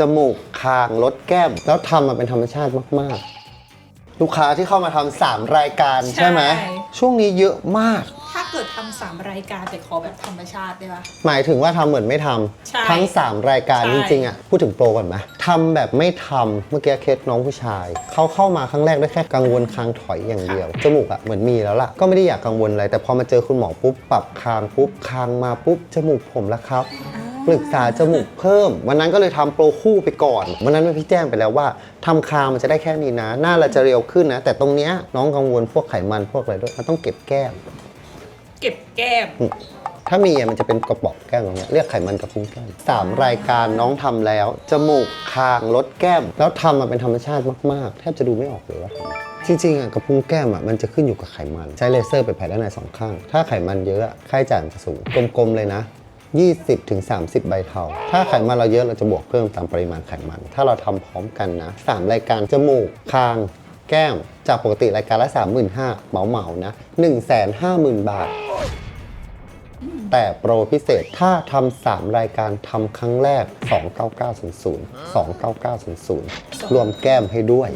จมูกคางลดแก้ม แล้วทำมาเป็นธรรมชาติมาก ๆ ลูกค้าที่เข้ามาทำสามรายการใช่ไหมใช่ ช่วงนี้เยอะมาก ถ้าเกิดทำสามรายการแต่ขอแบบธรรมชาติได้ปะ หมายถึงว่าทำเหมือนไม่ทำใช่ทั้ง 3 รายการใช่ จริงๆอะพูดถึงโปรก่อนไหมทำแบบไม่ทำเมื่อกี้เคสน้องผู้ชาย เขาเข้ามาครั้งแรกได้แค่กังวลคางถอยอย่างเดียว จมูกอะเหมือนมีแล้วล่ะ ก็ไม่ได้อยากกังวลอะไร แต่พอมาเจอคุณหมอปุ๊บปรับคางปุ๊บคางมาปุ๊บจมูกผมแล้วครับ ปรึกษาจมูกเพิ่ม วันนั้นก็เลยทำโปรคู่ไปก่อน วันนั้นพี่แจ้งไปแล้วว่าทำคางมันจะได้แค่นี้นะ หน้าเราจะเรียวขึ้นนะ แต่ตรงเนี้ยน้องกังวลพวกไขมันพวกอะไรด้วยมันต้องเก็บแก้ม เก็บแก้ม ถ้ามีอะมันจะเป็นกระป๋องแก้มตรงเนี้ยเรียกไขมันกระพุ้งแก้มสามรายการน้องทำแล้วจมูกคางลดแก้ม แล้วทำมาเป็นธรรมชาติมากๆ แทบจะดูไม่ออกเลยว่าทำจริงๆอะกระพุ้งแก้มอะมันจะขึ้นอยู่กับไขมัน ใช้เลเซอร์ไปแผลด้านในสองข้าง ถ้าไขมันเยอะอะค่าใช้จ่ายมันจะสูงกลมๆเลยนะ 20ถึง30 ใบเทา ถ้าไขมันเราเยอะเราจะบวกเพิ่มตามปริมาณไขมัน ถ้าเราทำพร้อมกันนะสามรายการจมูก คาง แก้ม จากปกติรายการละ 35,000เหมาเหมานะ 150,000 บาท แต่โปรพิเศษถ้าทำ3รายการทำครั้งแรก 29900 29900 รวมแก้มให้ด้วย